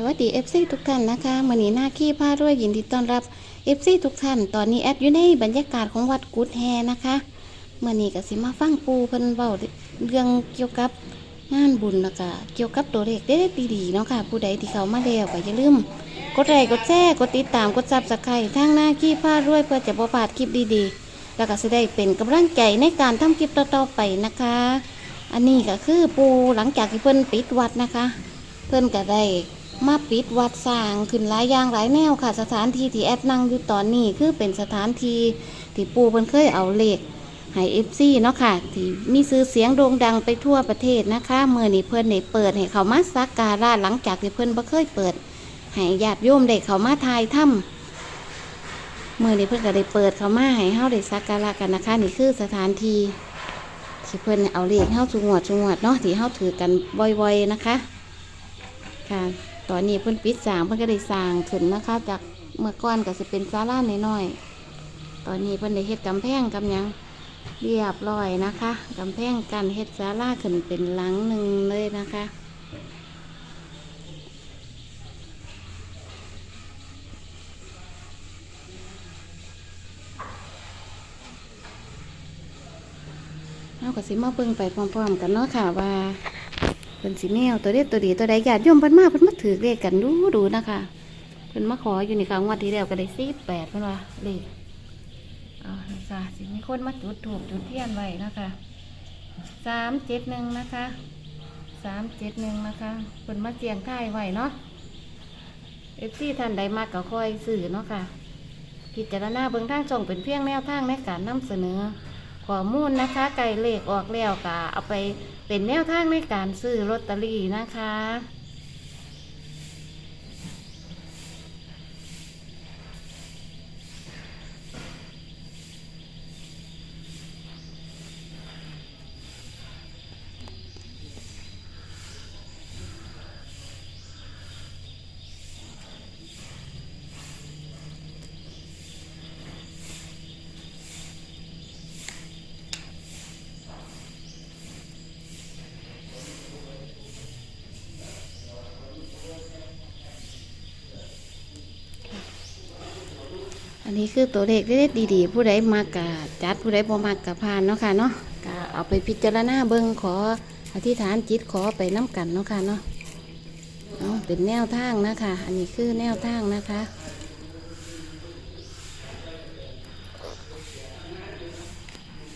สวัสดี FC ทุกท่านนะคะมื่อนี้หน้าขี้ผ้าด้วยยินดีต้อนรับ FC ทุกท่านตอนนี้แอดอยู่ในบรรยากาศของวัดกุดแฮนะคะเมื่อนี้ก็สิมาฟังปูเพิ่นเบาเรื่องเกี่ยวกับงานบุญแล้วก็เกี่ยวกับตัวเลขเด็ดๆดีๆเนาะค่ะ ผู้ใดที่เขามาแล้วก็อย่าลืมกดไลค์กดแชร์กดติดตามกดซับสไครต์ทางหน้าขี้ผ้าด้วยเพื่อจะบ่พลาดคลิปดีๆ แล้วก็จะได้เป็นกำลังใจในการทำคลิปต่อๆไปนะคะ อันนี้ก็คือปูหลังจากที่เพิ่นปิดวัดนะคะ เพิ่นก็ได้ มาปิดวัดสร้างขึ้นหลายอย่างหลายแนวค่ะ สถานที่ที่แอดนั่งอยู่ตอนนี้คือเป็นสถานที่ที่ปูเพิ่นเคยเอาเลขให้เอฟซีเนาะค่ะ ที่มีชื่อเสียงโด่งดังไปทั่วประเทศนะคะเมื่อนี้เพิ่นได้เปิดให้เขามาสักการะหลังจากที่เพิ่นบ่เคยเปิดให้ญาติโยมได้เขามาทายถ้ำเมื่อนี้เพิ่นก็ได้เปิดเขามาให้เฮาได้สักการะกันนะคะ นี่คือสถานที่ที่เพิ่นเอาเลขเฮาสุงวดสุงวดเนาะที่เฮาถือกันบ่อยๆนะคะค่ะ ตอนนี้เพิ่นปิดสางเพิ่นก็ได้สร้างขึ้นนะคะ จากเมื่อก่อนก็สิเป็นศาลาน้อยๆตอนนี้เพิ่นได้เฮ็ดกำแพงกำยังเรียบร้อยนะคะกำแพงกันเฮ็ดศาลาขึ้นเป็นหลังหนึ่งเลยนะคะเราก็สิมาเบิ่งไปพร้อมๆกันเนาะค่ะว่า เป็นสีแนวตัวเด็ดตัวดีตัวใดญาติโยมเพิ่นมาเพิ่นมาถือเลขกันดูดูนะคะเพิ่นมาขออยู่นี่ค่ะงวดที่แล้วก็ได้สี่แปดเพิ่นว่าเลขเอานี่ค่ะสิมีคนมาจุดถูกจุดเทียนไว้นะคะสามเจ็ดหนึ่งนะคะสามเจ็ดหนึ่งนะคะเพิ่นมาเสียงท่ายไว้เนาะเอฟซีท่านใดมากก็ค่อยสื่อเนาะค่ะพิจารณาเบื้องทางช่งเป็นเพียงแนวทางในการนำเสนอ ข้อมูลนะคะไก่เลขออกแล้วก็เอาไปเป็นแนวทางในการซื้อลอตเตอรี่นะคะ อั นี้คือตัวเลขเล็กๆดีๆ ผู้ใดมากกะจัดผู้ใดบ่มากกะพานเนาะค่ะเนาะก็เอาไปพิจารณาเบิ่งขออธิษฐานจิตขอไปน้ำกันเนาะค่ะเนาะเอาเป็นแนวทางนะคะ อันนี้คือแนวทางนะคะ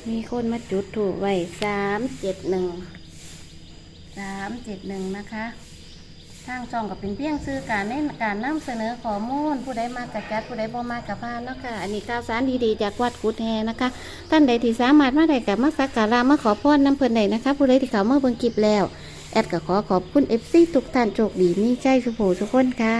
มีคนมาจุดถูกไว้สามเจ็ดหนึ่งสามเจ็ดหนึ่งนะคะ ทางจองก็เป็นเพียงซื้อการในการนำเสนอข้อมูล ผู้ใดมากกะจัดผู้ใดบ่มากกะพานเนาะค่ะอันนี้ข่าวสารดีๆจากวัดกุดแฮนะคะ ท่านใดที่สามารถมาได้กับมาสักการะมาขอพรน้ำเพิ่นได้นะคะ ผู้ใดที่เขามาเบิ่งคลิปแล้ว แอดก็ขอขอบคุณเอฟซีทุกท่านโชคดีมีใจสุขโขทุกคนค่ะ